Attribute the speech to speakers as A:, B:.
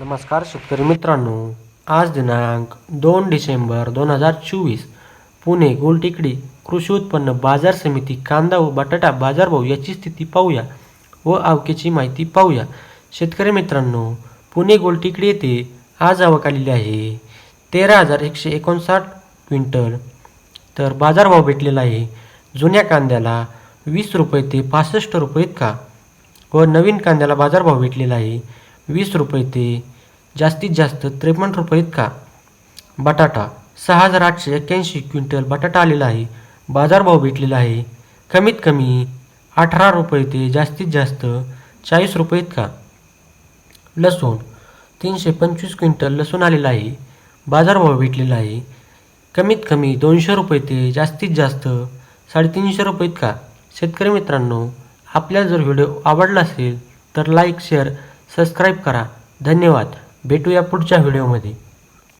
A: नमस्कार शेतकरी मित्रांनो आज दिनांक दोन डिसेंबर दोन हजार चोवीस पुणे गोलटेकडी कृषी उत्पन्न बाजार समिती कांदा व बटाटा बाजारभाव याची स्थिती पाहूया व आवकेची माहिती पाहूया. शेतकरी मित्रांनो पुणे गोलटेकडी येथे आज आवक आलेली आहे. तेरा हजार एकशे एकोणसाठ क्विंटल. तर बाजारभाव भेटलेला आहे. जुन्या कांद्याला वीस रुपये ते पासष्ट रुपये इतका व नवीन कांद्याला बाजारभाव भेटलेला आहे. वीस रुपये ते जास्तीत जास्त त्रेपन्न रुपये इतका. बटाटा सहा हजार आठशे एक्क्याऐंशी क्विंटल बटाटा आलेला आहे. बाजारभाव भेटलेला आहे. कमीत कमी अठरा रुपये ते जास्तीत जास्त चाळीस रुपये इतका. लसूण तीनशे पंचवीस क्विंटल लसूण आलेला आहे. बाजारभाव भेटलेला आहे. कमीत कमी दोनशे रुपये ते जास्तीत जास्त साडेतीनशे रुपये इतका. शेतकरी मित्रांनो आपल्याला जर व्हिडिओ आवडला असेल तर लाईक शेअर सबस्क्राईब करा. धन्यवाद. भेटूया पुढच्या व्हिडिओमध्ये.